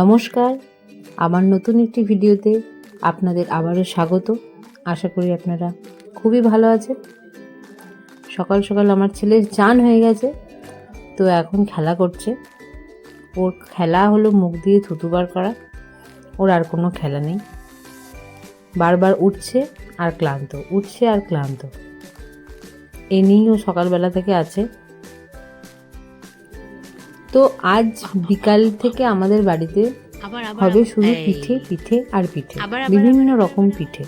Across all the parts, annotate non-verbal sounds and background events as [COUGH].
নমস্কার। আমার নতুন একটি ভিডিওতে আপনাদের আবারও স্বাগত। আশা করি আপনারা খুবই ভালো আছেন। সকাল সকাল আমার ছেলের চান হয়ে গেছে, তো এখন খেলা করছে। ওর খেলা হলো মুখ দিয়ে থুতু বার করা, ওর আর কোনো খেলা নেই। বারবার উঠছে আর ক্লান্ত, উঠছে আর ক্লান্ত। এ নিয়েই ও সকালবেলা থেকে আছে তো আজ বিকাল থেকে আমাদের বাড়িতে হবে শুধু পিঠে পিঠে আর পিঠে। বিভিন্ন রকম পিঠে।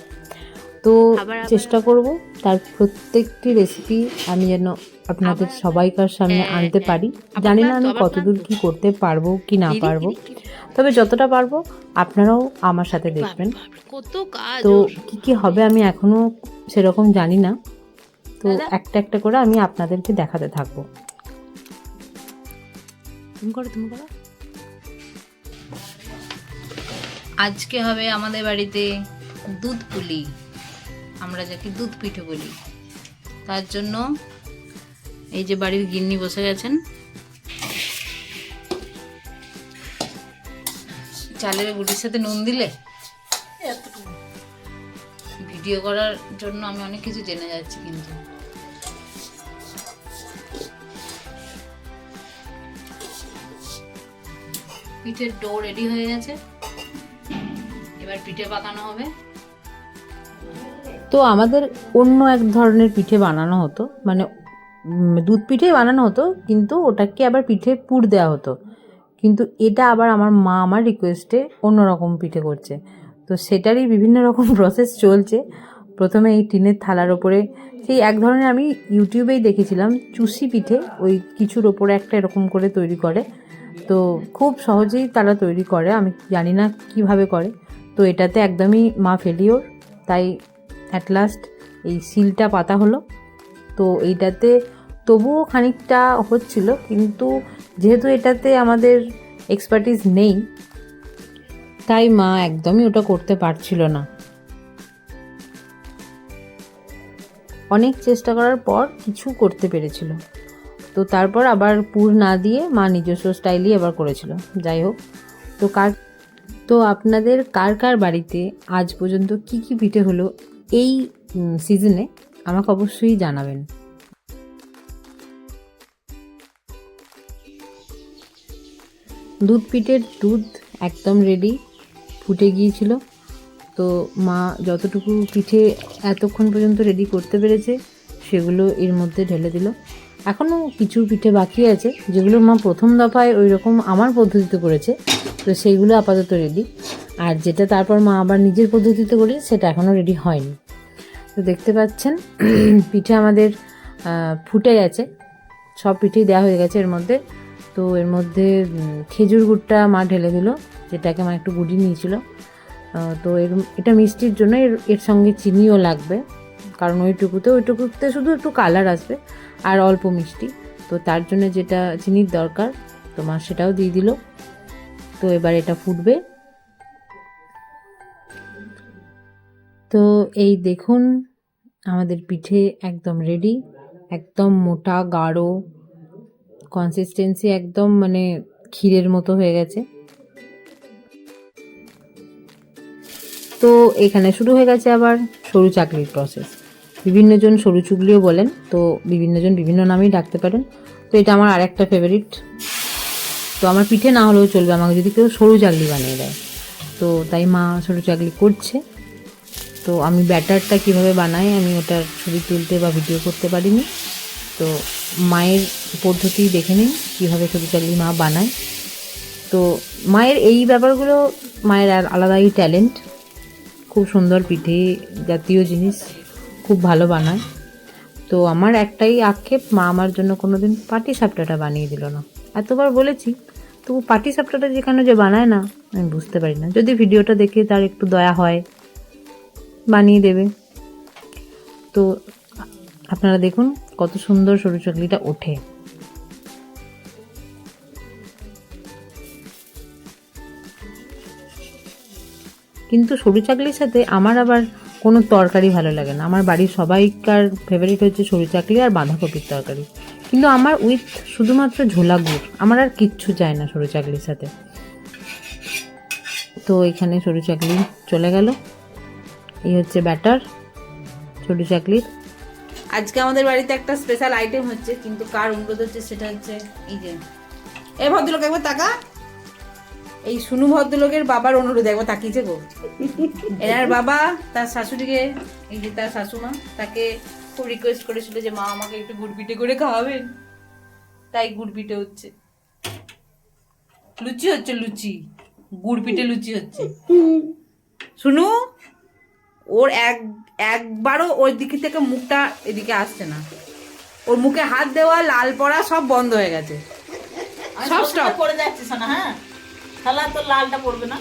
তো চেষ্টা করব তার প্রত্যেকটি রেসিপি আমি যেন আপনাদের সবাইকার সামনে আনতে পারি। জানি না আমি কতদূর। কি করতে পারব কি না পারব। তবে যতটা পারব আপনারাও আমার সাথে দেখবেন। তো। কি কি হবে আমি এখনও সেরকম জানি না। তো একটা একটা করে আমি আপনাদেরকে দেখাতে থাকব। তুমি করো তুমি করো আজকে হবে আমাদের বাড়িতে দুধ পুলি। আমরা যাকে দুধ পিঠে বলি। তার জন্য এই যে বাড়ির গিন্নি বসে গেছেন। চালের গুটির সাথে নুন দিলে? ভিডিও করার জন্য আমি অনেক কিছু জেনে যাচ্ছি কিন্তু। পিঠের ডো রেডি হয়ে গেছে। এবার পিঠে পাকানো হবে। তো আমাদের অন্য এক ধরনের পিঠে বানানো হতো। মানে দুধ পিঠে বানানো হতো, কিন্তু ওটাকে আবার পিঠে পুর দেওয়া হতো। কিন্তু এটা আবার আমার মা আমার রিকোয়েস্টে অন্যরকম পিঠে করছে। তো সেটারই বিভিন্ন রকম প্রসেস চলছে। প্রথমে এই টিনের থালার ওপরে সেই এক ধরনের আমি ইউটিউবেই দেখেছিলাম চুষি পিঠে, ওই কিছুর ওপরে একটা এরকম করে তৈরি করে। তো খুব সহজেই তারা তৈরি করে, আমি জানি না কীভাবে করে। তো এটাতে একদমই মা ফেলিওর, তাই অ্যাট লাস্ট এই সিলটা পাতা হলো। তো এইটাতে তবুও খানিকটা হচ্ছিল, কিন্তু যেহেতু এটাতে আমাদের এক্সপার্টিস নেই, তাই মা একদমই ওটা করতে পারছিল না। অনেক চেষ্টা করার পর কিছু করতে পেরেছিল। তো তারপর আবার পুর না দিয়ে মা নিজস্ব স্টাইলই আবার করেছিল। যাই হোক, তো কার, তো আপনাদের কার কার বাড়িতে আজ পর্যন্ত কি কি পিঠে হলো এই সিজনে আমাকে অবশ্যই জানাবেন। দুধ পিঠের দুধ একদম রেডি ফুটে গিয়েছিল। তো মা যতটুকু পিঠে এতক্ষণ পর্যন্ত রেডি করতে পেরেছে, সেগুলো এর মধ্যে ঢেলে দিল। এখনও কিছু পিঠে বাকি আছে, যেগুলো মা প্রথম দফায় ওই রকম আমার পদ্ধতিতে করেছে, তো সেইগুলো আপাতত রেডি আর যেটা তারপর মা আবার নিজের পদ্ধতিতে করে সেটা এখনও রেডি হয়নি। তো দেখতে পাচ্ছেন, [CLEARS THROAT] পিঠে আমাদের ফুটে গেছে। সব পিঠেই দেওয়া হয়ে গেছে এর মধ্যে। তো এর মধ্যে খেজুর গুড়টা মা ঢেলে দিল, যেটাকে মা একটু গুড়ি নিয়েছিল। তো এর, এটা মিষ্টির জন্য এর এর সঙ্গে চিনিও লাগবে। কারণ ওইটুকুতে ওইটুকুতে শুধু একটু কালার আসবে আর অল্প মিষ্টি। তো তার জন্য যেটা চিনির দরকার, তো মা সেটাও দিয়ে দিল। তো এবার এটা ফুটবে। তো এই দেখুন, আমাদের পিঠে একদম রেডি একদম মোটা, গাঢ় কনসিস্টেন্সি একদম মানে ক্ষীরের মতো হয়ে গেছে। তো এখানে শুরু হয়ে গেছে আবার সরু চাকরির প্রসেস বিভিন্নজন সরু চুগলিও বলেন, তো বিভিন্নজন বিভিন্ন নামেই ডাকতে পারেন। তো এটা আমার আরেকটা ফেভারিট তো আমার পিঠে না হলেও চলবে, আমাকে যদি কেউ সরু চাকলি বানিয়ে দেয়। তো তাই মা সরু চাকলি করছে। তো আমি ব্যাটারটা কীভাবে বানাই, আমি ওটার ছবি তুলতে বা ভিডিও করতে পারিনি। তো মায়ের পদ্ধতি দেখে নিন কীভাবে সরু চাকলি মা বানায়। তো মায়ের এই ব্যাপারগুলো, মায়ের আলাদাই ট্যালেন্ট খুব সুন্দর পিঠে জাতীয় জিনিস। খুব ভালো বানায়। তো আমার একটাই আক্ষেপ, মা আমার জন্য কোনো দিন পাটি সাপটাটা বানিয়ে দিল না। এতবার বলেছি, তবু পাটি সাপটাটা যেখানে যে বানায় না, আমি বুঝতে পারি না। যদি ভিডিওটা দেখে তার একটু দয়া হয়, বানিয়ে দেবে। তো আপনারা দেখুন, কত সুন্দর সরু চকলিটা ওঠে। কিন্তু সরু চাকলির সাথে আমার আবার কোনো তরকারি ভালো লাগে না। আমার বাড়ির সবাইকার ফেভারিট হচ্ছে সরু চাকলি আর বাঁধাকপির তরকারি। কিন্তু আমার উইথ শুধুমাত্র ঝোলা গুড়, আমার আর কিচ্ছু চায় না সরু চাকলির সাথে। তো এখানে সরু চাকলি চলে গেল। এই হচ্ছে ব্যাটার সরু চাকলির। আজকে আমাদের বাড়িতে একটা স্পেশাল আইটেম হচ্ছে, কিন্তু কার অনুরোধ হচ্ছে সেটা হচ্ছে এই যে। এই ভদ্রলোক, একবার তাকা। এই সুনু ভদ্রলোকের বাবার অনুরোধ একবার তাকিয়েছে গো। এনার বাবা তার শাশুড়িকে এই যে তার শাশুমা তাকে খুব রিকোয়েস্ট করেছিল যে মা আমাকে একটু গুড় পিঠে করে খাওয়াবেন। তাই গুড় পিঠে হচ্ছে। লুচি হচ্ছে লুচি। গুড় পিঠে লুচি হচ্ছে। শুনু ওর এক একবারও ওই দিক থেকে মুখটা এদিকে আসছে না। ওর মুখে হাত দেওয়া লাল পড়া সব বন্ধ হয়ে গেছে। সব স্টপ পড়ে যাচ্ছে শোনা হ্যাঁ? তাহলে তো লালটা পড়বে না।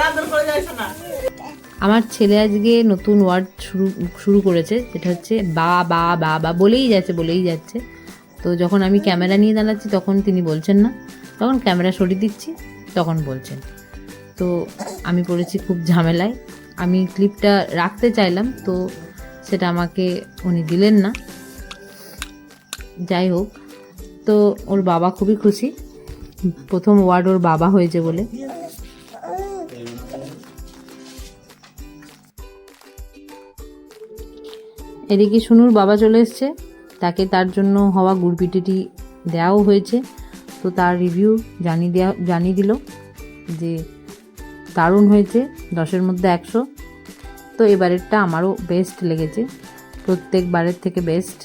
রাত ধরে না। আমার ছেলে আজকে নতুন ওয়ার্ড শুরু শুরু করেছে, যেটা হচ্ছে বা বা বা বা, বলেই যাচ্ছে বলেই যাচ্ছে। তো যখন আমি ক্যামেরা নিয়ে দাঁড়াচ্ছি, তখন তিনি বলছেন না। তখন ক্যামেরা সরিয়ে দিচ্ছি, তখন বলছেন। তো আমি পড়েছি খুব ঝামেলায়। আমি ক্লিপটা রাখতে চাইলাম, তো সেটা আমাকে উনি দিলেন না। যাই হোক, তো ওর বাবা খুবই খুশি। প্রথম ওয়ার্ড ওর বাবা হয়েছে বলে। এদিকে সুনুর বাবা চলে এসছে। তাকে তার জন্য হওয়া গুড়পিটিটি দেওয়াও হয়েছে। তো তার রিভিউ জানিয়ে দেওয়া জানিয়ে দিল যে দারুণ হয়েছে, দশের মধ্যে একশো। তো এবারেরটা আমারও বেস্ট লেগেছে। প্রত্যেকবারের থেকে বেস্ট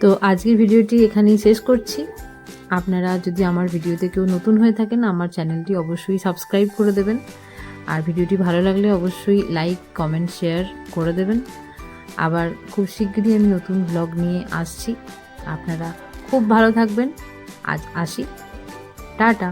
তো আজকের ভিডিওটি এখানেই শেষ করছি। আপনারা যদি আমার ভিডিওতে কেউ নতুন হয়ে থাকেন, আমার চ্যানেলটি অবশ্যই সাবস্ক্রাইব করে দেবেন। আর ভিডিওটি ভালো লাগলে অবশ্যই লাইক, কমেন্ট, শেয়ার করে দেবেন। আবার খুব শীঘ্রই আমি নতুন ব্লগ নিয়ে আসছি। আপনারা খুব ভালো থাকবেন। আজ আসি। টাটা।